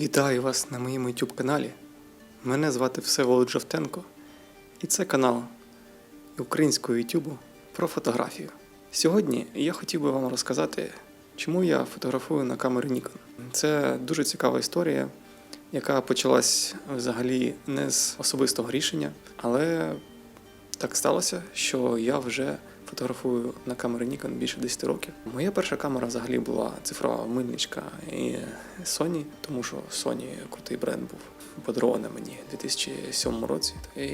Вітаю вас на моєму YouTube каналі. Мене звати Всеволод Жовтенко, і це канал українського YouTube про фотографію. Сьогодні я хотів би вам розказати, чому я фотографую на камери Nikon. Це дуже цікава історія, яка почалась взагалі не з особистого рішення, але так сталося, що я вже фотографую на камери Nikon більше 10 років. Моя перша камера взагалі була цифрова мильничка і Sony, тому що Sony крутий бренд був подарований мені у 2007 році. І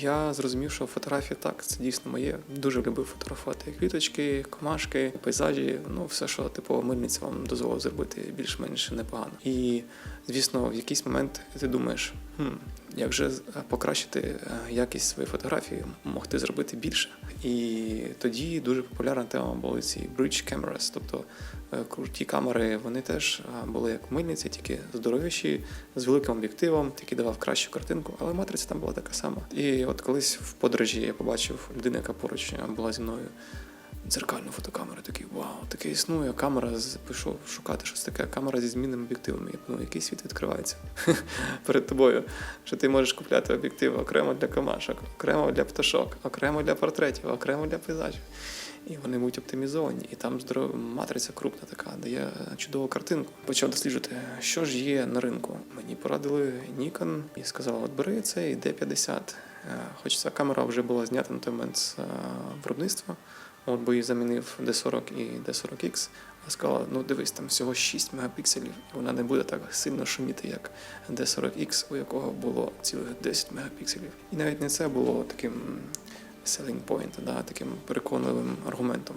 я зрозумів, що фотографія так, це дійсно моє. Дуже любив фотографувати квіточки, комашки, пейзажі, ну все, що типова мильниця вам дозволить зробити більш-менш непогано. І звісно, в якийсь момент ти думаєш, хм, як же покращити е, якість своєї фотографії, могти зробити більше. І тоді дуже популярна тема були ці bridge cameras, тобто е, круті камери, вони теж е, були як мильниці, тільки здоровіші, з великим об'єктивом, який давав кращу картинку, але матриця там була така сама. І от колись в подорожі я побачив людину, яка поруч була зі мною. Дзеркальну фотокамеру, такий вау, таке існує. Камера з- пішов шукати щось таке. Камера зі змінним об'єктивом. Я думаю, який світ відкривається перед тобою. Що ти можеш купляти об'єктив окремо для комашок, окремо для пташок, окремо для портретів, окремо для пейзажів. І вони будуть оптимізовані, і там здорова матриця крупна така, дає чудову картинку. Почав досліджувати, що ж є на ринку. Мені порадили Nikon і сказали, от бери цей D50. Е, Хоч ця камера вже була знята на той момент з е, виробництва. От бо її замінив D40 і D40X. А сказала, ну дивись, там всього 6 мегапікселів, і вона не буде так сильно шуміти, як D40X, у якого було цілих 10 мегапікселів. І навіть не це було таким selling point, да, таким переконливим аргументом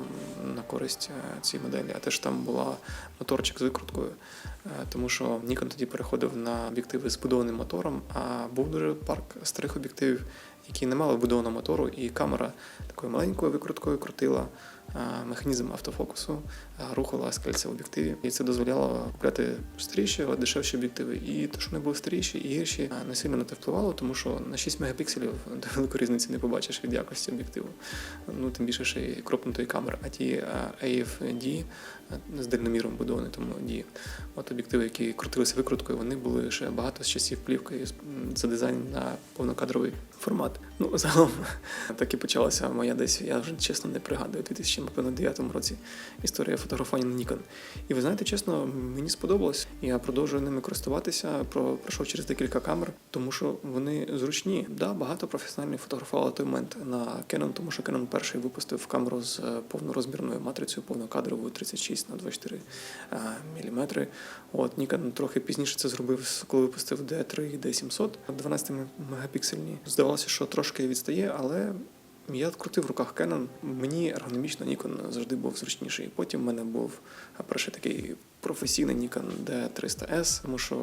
на користь е, цієї моделі. А теж там була моторчик з викруткою, е, тому що Nikon тоді переходив на об'єктиви з будованим мотором, а був дуже парк старих об'єктивів, які не мали вбудованого мотору, і камера такою маленькою викруткою крутила механізм автофокусу, рухала скальця в об'єктиві. І це дозволяло купляти старіші, але дешевші об'єктиви. І те, що вони були старіші і гірші, не сильно на те впливало, тому що на 6 мегапікселів ти великої різниці не побачиш від якості об'єктиву. Ну тим більше ще й кропнутої камери. А ті AFD з дальноміром будовані, тому дії. От об'єктиви, які крутилися викруткою, вони були ще багато з часів плівки м, задизайнені на повнокадровий формат. Ну, загалом так і почалася моя десь, я вже чесно не пригадую, у 2009 році історія фотографування на Nikon. І ви знаєте, чесно, мені сподобалось. Я продовжую ними користуватися. Про пройшов через декілька камер, тому що вони зручні. Да, багато професіональних фотографували той момент на Canon, тому що Canon перший випустив камеру з е, повнорозмірною матрицею, повнокадровою 36 на 24 е, міліметри. От Nikon трохи пізніше це зробив, коли випустив D3 і D700 12 мегапіксельні. Здавалося, що трошки відстає, але я крутив в руках Canon. Мені ергономічно Nikon завжди був зручніший. Потім в мене був перший такий професійний Nikon D300S, тому що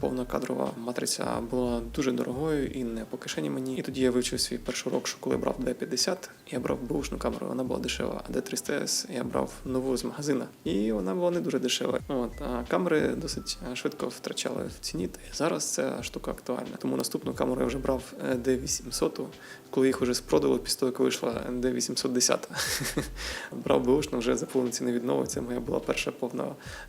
повна кадрова матриця була дуже дорогою і не по кишені мені. І тоді я вивчив свій перший урок, що коли брав D50, я брав бушну камеру, вона була дешева, а D300S я брав нову з магазина, і вона була не дуже дешева. От а камери досить е, швидко втрачали в ціні. Та зараз ця штука актуальна. Тому наступну камеру я вже брав е, D800, коли їх вже спродали після того, як вийшла D810. брав бушну, вже за повну ціну віднову. Це моя була перша повна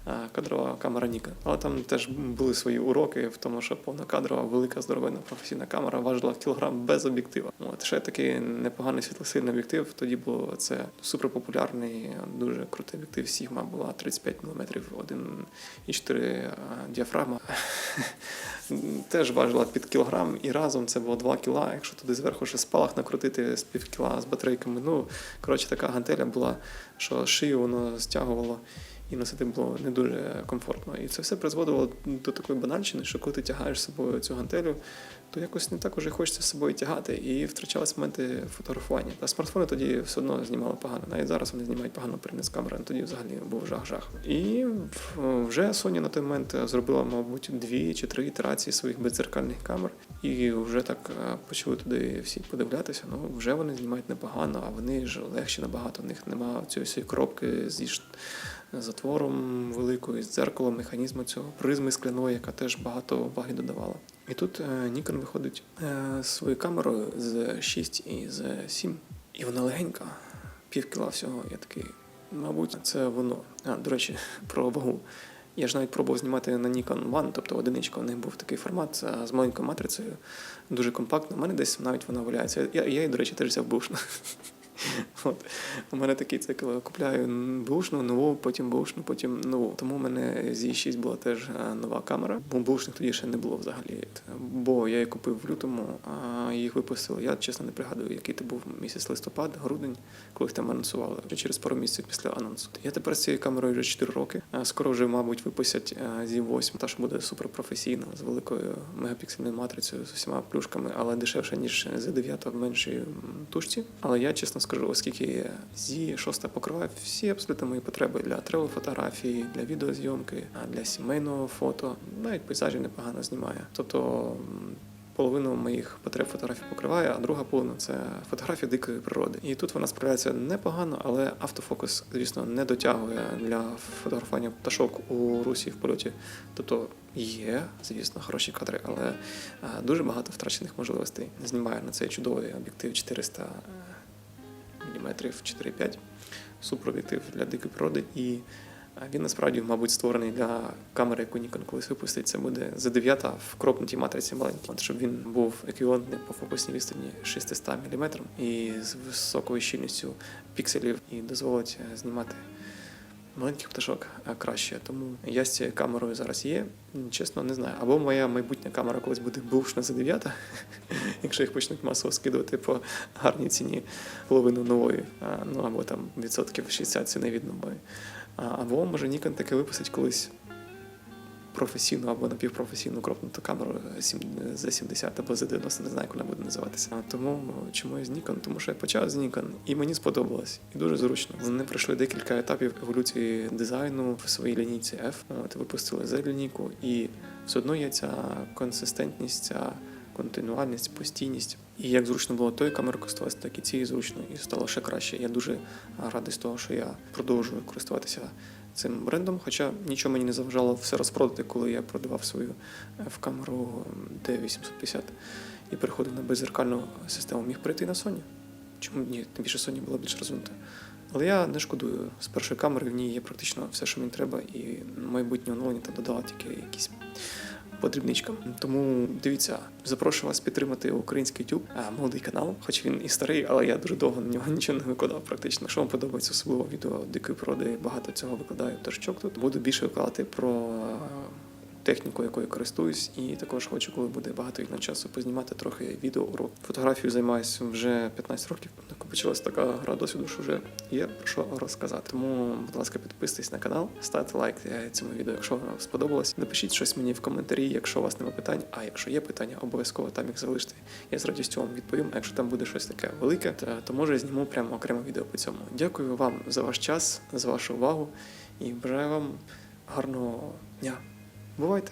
е, кадрова камера Nikon. Але там теж були свої уроки в тому, що повна кадрова, велика здоровенна професійна камера важила в кілограм без об'єктива. От ще такий непоганий світлосильний об'єктив. Тоді було це суперпопулярний, дуже крутий об'єктив. Sigma була 35 мм, 1,4 діафрагма. Теж важила під кілограм, і разом це було 2 кіла. Якщо туди зверху ще спалах накрутити з пів кіла з батарейками. Ну коротше, така гантеля була, що шию воно стягувало і носити було не дуже комфортно. І це все призводило до такої банальщини, що коли ти тягаєш з собою цю гантелю, то якось не так уже хочеться з собою тягати, і втрачались моменти фотографування. Та смартфони тоді все одно знімали погано. Навіть зараз вони знімають погано з камерою, тоді взагалі був жах-жах. І вже Sony на той момент зробила, мабуть, дві чи три ітерації своїх беззеркальних камер, і вже так е, почали туди всі подивлятися. Ну вже вони знімають непогано, а вони ж легші набагато. У них немає цієї коробки зі затвором великою, з дзеркалом, механізму цього, призми скляної, яка теж багато уваги додавала. І тут е, Nikon виходить е, з своєю камерою з 6 і з 7, і вона легенька, пів кіла всього. Я такий, мабуть, це воно. А, до речі, про вагу. Я ж навіть пробував знімати на Nikon One, тобто одиничка, у них був такий формат з маленькою матрицею, дуже компактно. У мене десь навіть вона валяється. Я, я її, до речі, теж взяв бушну. От. У мене такий цикл. Купляю бушну, нову, потім бушну, потім нову. Тому у мене з E6 була теж е, нова камера. Бо бушних тоді ще не було взагалі. Бо я її купив в лютому, а їх випустили. Я чесно не пригадую, який це був місяць листопад, грудень, коли їх там анонсували. Через пару місяців після анонсу. Я тепер з цією камерою вже 4 роки. А Скоро вже, мабуть, випустять е, зі 8 та що буде суперпрофесійна з великою мегапіксельною матрицею з усіма плюшками, але дешевше, ніж з 9 в меншій тушці. Але я чесно скажу, оскільки зі 6 покриває всі абсолютно мої потреби для тревел фотографії, для відеозйомки, а для сімейного фото, навіть пейзажі непогано знімає. Тобто. Половину моїх потреб фотографій покриває, а друга половина це фотографії дикої природи. І тут вона справляється непогано, але автофокус, звісно, не дотягує для фотографування пташок у русі в польоті. Тобто є, звісно, хороші кадри, але дуже багато втрачених можливостей. Знімаю на цей чудовий об'єктив 400 мм 4,5, супероб'єктив для дикої природи. І він насправді, мабуть, створений для камери, яку Nikon колись випустить. Це буде за 9 в кропнутій матриці маленькій, щоб він був еквівалентний по фокусній відстані 600 мм і з високою щільністю пікселів і дозволить е, знімати маленьких пташок краще. Тому я з цією камерою зараз є. Чесно, не знаю. Або моя майбутня камера колись буде бушна за 9, якщо їх почнуть масово скидувати по гарній ціні половину нової, ну або там відсотків 60 ціни від нової. Або може Nikon таки випустить колись професійну або напівпрофесійну кропнуту камеру за 70 або за 90, не знаю, як вона буде називатися. Тому чому я з Nikon? Тому що я почав з Nikon, і мені сподобалось, і дуже зручно. Вони пройшли декілька етапів еволюції дизайну в своїй лінійці F. От випустили за лінійку, і все одно є ця консистентність, ця континуальність, постійність. І як зручно було тою камерою користуватися, так і цією зручно, і стало ще краще. Я дуже радий з того, що я продовжую користуватися цим брендом, хоча нічого мені не заважало все розпродати, коли я продавав свою в камеру D850 і переходив на беззеркальну систему. Міг прийти на Sony. Чому ні? Тим більше Sony була більш розвинута. Але я не шкодую. З першої камери в ній є практично все, що мені треба, і майбутнє оновлення там додала тільки якісь подрібничка. Тому дивіться, запрошую вас підтримати український YouTube, молодий канал, хоч він і старий, але я дуже довго на нього нічого не викладав практично. Якщо вам подобається особливо відео дикої природи, багато цього викладаю торчок тут. Буду більше викладати про техніку, якою користуюсь, і також хочу, коли буде багато вільного часу, познімати трохи відео урок. Фотографію займаюся вже 15 років. Накопичилась така гра досвіду, що вже є про що розказати. Тому, будь ласка, підписуйтесь на канал, ставте лайк е, цьому відео, якщо воно сподобалось. Напишіть щось мені в коментарі, якщо у вас немає питань. А якщо є питання, обов'язково там їх залиште. Я з радістю вам відповім. А якщо там буде щось таке велике, то, то може зніму прямо окреме відео по цьому. Дякую вам за ваш час, за вашу увагу і бажаю вам гарного дня. Бувайте!